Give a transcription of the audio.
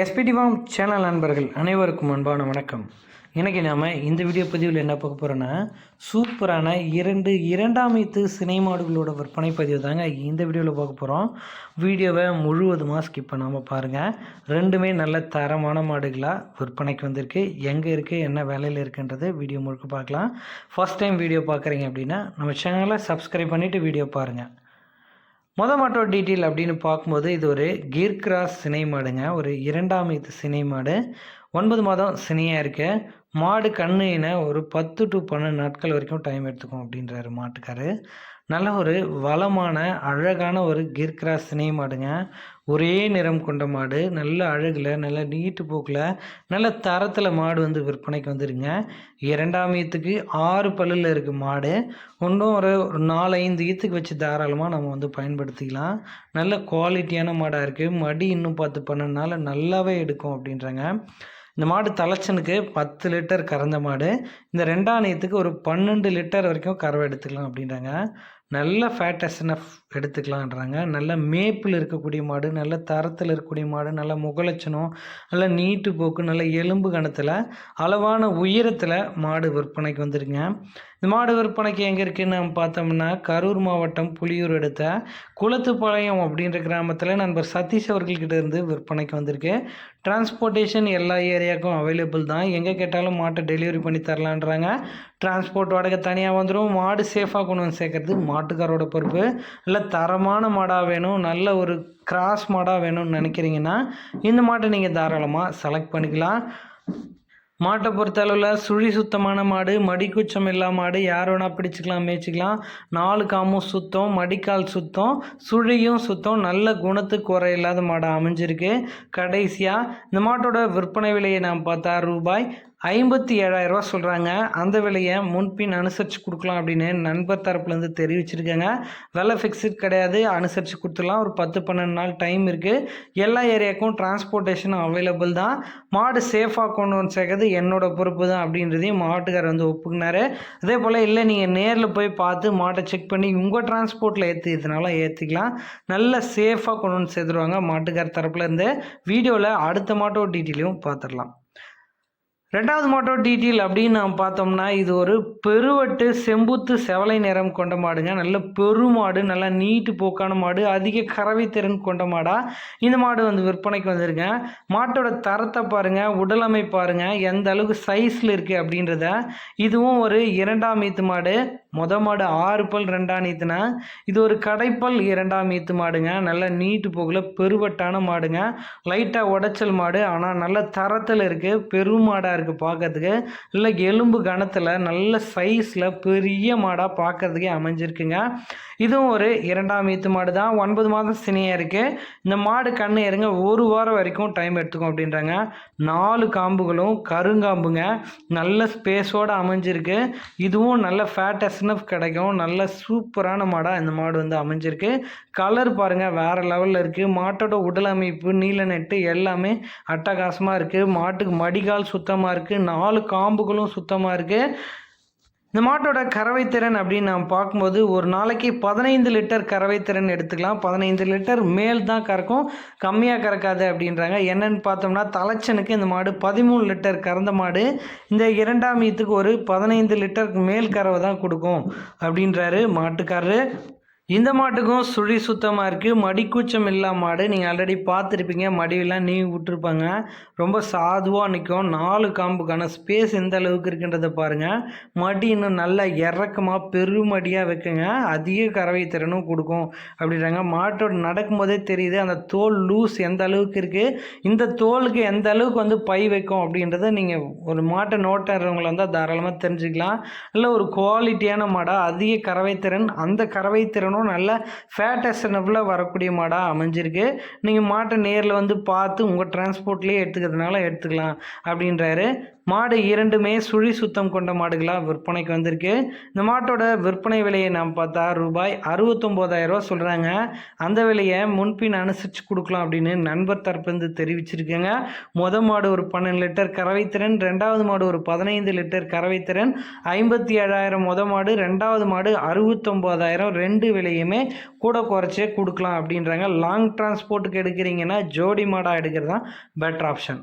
SPD form channel நண்பர்கள் அனைவருக்கும் அன்பான வணக்கம். இன்றைக்கி நாம் இந்த வீடியோ பதிவில் என்ன பார்க்க போகிறோன்னா சூப்பரான இரண்டு இரண்டாம் இத்து சினை மாடுகளோட விற்பனை பதிவு தாங்க இந்த வீடியோவில் பார்க்க போகிறோம் வீடியோவை முழுவதுமாக ஸ்கிப் பண்ணாமல் பாருங்கள் ரெண்டுமே நல்ல தரமான மாடுகளாக விற்பனைக்கு வந்திருக்கு. எங்கே இருக்குது என்ன வேலையில் இருக்குன்றது வீடியோ முழுக்க பார்க்கலாம். ஃபஸ்ட் டைம் வீடியோ பார்க்குறீங்க அப்படின்னா நம்ம சேனலை சப்ஸ்கிரைப் பண்ணிவிட்டு வீடியோ பாருங்கள் மொதல் மாட்டோட டீட்டெயில் அப்படின்னு பார்க்கும்போது இது ஒரு கீர் கிராஸ் சினை மாடுங்க. ஒரு இரண்டாம் இது சினை மாடு. ஒன்பது மாதம் சினையாக இருக்கு. மாடு கண்ணுன ஒரு பத்து டு பன்னெண்டு நாட்கள் வரைக்கும் டைம் எடுத்துக்கும் அப்படின்றாரு மாட்டுக்காரு. நல்ல ஒரு வளமான அழகான ஒரு கீர் கிராஸ் சினை மாடுங்க ஒரே நிறம் கொண்ட மாடு நல்ல அழகில் நல்ல நீட்டு போக்கில் நல்ல தரத்தில் மாடு வந்து விற்பனைக்கு வந்துடுங்க இரண்டாம் ஈத்துக்கு ஆறு பல்லில் இருக்குது மாடு. ஒன்றும் ஒரு ஒரு நாலு ஐந்து ஈத்துக்கு வச்சு தாராளமாக நம்ம வந்து பயன்படுத்திக்கலாம். நல்ல குவாலிட்டியான மாடாக இருக்குது மடி இன்னும் பார்த்து பண்ணனால நல்லாவே எடுக்கும் அப்படின்றாங்க. இந்த மாடு தலைச்சனுக்கு பத்து லிட்டர் கறந்த மாடு. இந்த ரெண்டாம் நேயத்துக்கு ஒரு பன்னெண்டு லிட்டர் வரைக்கும் கறவை எடுத்துக்கலாம் அப்படின்றாங்க. நல்ல ஃபேட் எஸ்என்எஃப் எடுத்துக்கலான்றாங்க நல்ல மேப்பில் இருக்கக்கூடிய மாடு நல்ல தரத்தில் இருக்கக்கூடிய மாடு நல்ல முகலட்சணம் நல்ல நீட்டு போக்கு நல்ல எலும்பு கணத்தில் அளவான உயரத்தில் மாடு விற்பனைக்கு வந்துருங்க இந்த மாடு விற்பனைக்கு எங்கே இருக்குன்னு நம்ம பார்த்தோம்னா கரூர் மாவட்டம் புலியூர் எடுத்த குளத்துப்பாளையம் அப்படின்ற கிராமத்தில் நண்பர் சதீஷ் அவர்கள்கிட்ட இருந்து விற்பனைக்கு வந்திருக்கு. டிரான்ஸ்போர்ட்டேஷன் எல்லா ஏரியாவுக்கும் அவைலபிள் தான். எங்கே கேட்டாலும் மாட்டை டெலிவரி பண்ணி தரலான்றாங்க. டிரான்ஸ்போர்ட் வாடகை தனியாக வந்துடும் மாடு சேஃபாக கொண்டு வந்து சேர்க்கறது மாட்டுக்காரோட பொறுப்பு. இல்லை தரமான மாடாக வேணும். நல்ல ஒரு கிராஸ் மாடாக வேணும்னு நினைக்கிறீங்கன்னா இந்த மாட்டை நீங்கள் தாராளமாக செலக்ட் பண்ணிக்கலாம். மாட்டை பொறுத்தளவில் சுழி சுத்தமான மாடு மடிக்குச்சம் இல்லா மாடு யார் வேணால் பிடிச்சிக்கலாம் மேய்ச்சிக்கலாம். நாலு காமும் சுத்தம் மடிக்கால் சுத்தம் சுழியும் சுத்தம் நல்ல குணத்துக்கு குறை இல்லாத மாடாக அமைஞ்சிருக்கு. கடைசியாக இந்த மாட்டோட விற்பனை விலையை நாம் பார்த்தா ரூபாய் ஐம்பத்தி ஏழாயிரரூவா சொல்கிறாங்க அந்த விலையை முன்பின் அனுசரித்து கொடுக்கலாம் அப்படின்னு நண்பர் தரப்புலேருந்து தெரிவிச்சிருக்காங்க. விலை ஃபிக்ஸட் கிடையாது. அனுசரித்து கொடுத்துடலாம். ஒரு பத்து பன்னெண்டு நாள் டைம் இருக்குது எல்லா ஏரியாவுக்கும் டிரான்ஸ்போர்ட்டேஷனும் அவைலபிள் தான். மாடு சேஃபாக கொண்டு வந்து சேர்க்கறது என்னோட பொறுப்பு தான் அப்படின்றதையும் மாட்டுக்காரர் வந்து ஒப்புக்கினாரு. அதே போல் இல்லை நீங்கள் நேரில் போய் பார்த்து மாட்டை செக் பண்ணி உங்கள் டிரான்ஸ்போர்ட்டில் ஏற்றிக்கிறதுனால ஏற்றிக்கலாம் நல்ல சேஃபாக கொண்டு வந்து சேர்த்துருவாங்க மாட்டுக்கார் தரப்புலேருந்து வீடியோவில் அடுத்த மாட்டோட டீட்டெயிலையும் பார்த்துடலாம். ரெண்டாவது மாட்டோ டீட்டெயில் அப்படின்னு நாம் பார்த்தோம்னா இது ஒரு பெருவட்டு செம்புத்து செவலை நிறம் கொண்ட மாடுங்க. நல்ல பெருமாடு நல்ல நீட்டு போக்கான மாடு அதிக கறவை திறன் கொண்ட மாடா. இந்த மாடு வந்து விற்பனைக்கு வந்துருங்க. மாட்டோட தரத்தை பாருங்க உடலமை பாருங்க எந்த அளவுக்கு சைஸில் இருக்குது அப்படின்றத. இதுவும் ஒரு இரண்டாம் ஈத்து மாடு. மொத மாடு ஆறு பல் ரெண்டாம் ஈத்துனா. இது ஒரு கடைப்பல் இரண்டாம் ஈத்து மாடுங்க. நல்ல நீட்டு போக்கில் பெருவட்டான மாடுங்க. லைட்டாக உடைச்சல் மாடு ஆனால் நல்ல தரத்தில் இருக்குது பெருமாடாக இருக்குது பார்க்கறதுக்கு இல்லை எலும்பு கணத்தில் நல்ல சைஸில் பெரிய மாடாக பார்க்கறதுக்கே அமைஞ்சிருக்குங்க. இதுவும் ஒரு இரண்டாம் ஈத்து மாடு தான் ஒன்பது மாதம் சினியாக இருக்குது இந்த மாடு கண்ணு இறங்க ஒரு வாரம் வரைக்கும் டைம் எடுத்துக்கும் அப்படின்றாங்க. நாலு காம்புகளும் கருங்காம்புங்க. நல்ல ஸ்பேஸோடு அமைஞ்சிருக்கு. இதுவும் நல்ல ஃபேட்டஸ்னஃப் கிடைக்கும். நல்ல சூப்பரான மாடாக இந்த மாடு வந்து அமைஞ்சிருக்கு. கலர் பாருங்கள் வேறு லெவலில் இருக்குது மாட்டோட உடல் அமைப்பு நீல நெட்டு எல்லாமே அட்டகாசமாக இருக்குது மாட்டுக்கு மடிகால் சுத்தமாக இருக்குது நாலு காம்புகளும் சுத்தமாக இருக்குது இந்த மாட்டோட கறவை திறன் அப்படின்னு நாம் பார்க்கும்போது ஒரு நாளைக்கு பதினைந்து லிட்டர் கறவை திறன் எடுத்துக்கலாம். பதினைந்து லிட்டர் மேல் தான் கறக்கும். கம்மியாக கறக்காது அப்படின்றாங்க. என்னன்னு பார்த்தோம்னா தலைச்சனுக்கு இந்த மாடு பதிமூணு லிட்டர் கறந்த மாடு. இந்த இரண்டாம் ஈத்துக்கு ஒரு பதினைந்து லிட்டருக்கு மேல் கறவை தான் கொடுக்கும் அப்படின்றாரு மாட்டுக்காரரு. இந்த மாட்டுக்கும் சுழி சுத்தமாக இருக்குது மடிக்கூச்சம் இல்லா மாடு. நீங்கள் ஆல்ரெடி பார்த்துருப்பீங்க. மடியெல்லாம் நீ விட்டுருப்பாங்க. ரொம்ப சாதுவாக நிற்கும் நாலு காம்புக்கான ஸ்பேஸ் எந்த அளவுக்கு இருக்குன்றதை பாருங்கள் மடி இன்னும் நல்லா இறக்கமாக பெருமடியாக வைக்குங்க. அதிக கறவை திறனும் கொடுக்கும். அப்படின்றாங்க. மாட்டோட நடக்கும்போதே தெரியுது அந்த தோல் லூஸ் எந்த அளவுக்கு இருக்குது இந்த தோலுக்கு எந்த அளவுக்கு வந்து பை வைக்கும் அப்படின்றத நீங்கள் ஒரு மாட்டை நோட்டுறவங்கள வந்து தாராளமாக தெரிஞ்சுக்கலாம். இல்லை ஒரு குவாலிட்டியான மாடாக அதிக கறவை திறன். அந்த கறவை திறனும் நல்ல ஃபேட் வரக்கூடிய மாடாக அமைஞ்சிருக்கு. நீங்கள் மாட்டை நேரில் வந்து பார்த்து உங்கள் டிரான்ஸ்போர்ட்லேயே எடுத்துக்கிறதுனால எடுத்துக்கலாம் அப்படின்றாரு. மாடு இரண்டுமே சுழி சுத்தம் கொண்ட மாடுகளாக விற்பனைக்கு வந்திருக்கு. இந்த மாட்டோட விற்பனை விலையை நாம் பார்த்தா ரூபாய் அறுபத்தொம்போதாயிரரூவா சொல்கிறாங்க அந்த விலையை முன்பின் அனுசரித்து கொடுக்கலாம் அப்படின்னு நண்பர் தரப்புலேருந்து தெரிவிச்சிருக்கேங்க. முத மாடு ஒரு பன்னெண்டு லிட்டர் கறவைத்திறன் ரெண்டாவது மாடு ஒரு பதினைந்து லிட்டர் கறவைத்திறன் ஐம்பத்தி ஏழாயிரம் முத மாடு ரெண்டாவது மாடு அறுபத்தொம்போதாயிரம் ரெண்டு விலையுமே கூட குறைச்சே கொடுக்கலாம் அப்படின்றாங்க. லாங் டிரான்ஸ்போர்ட்டுக்கு எடுக்கிறீங்கன்னா ஜோடி மாடாக எடுக்கிறது தான் பெட்டர் ஆப்ஷன்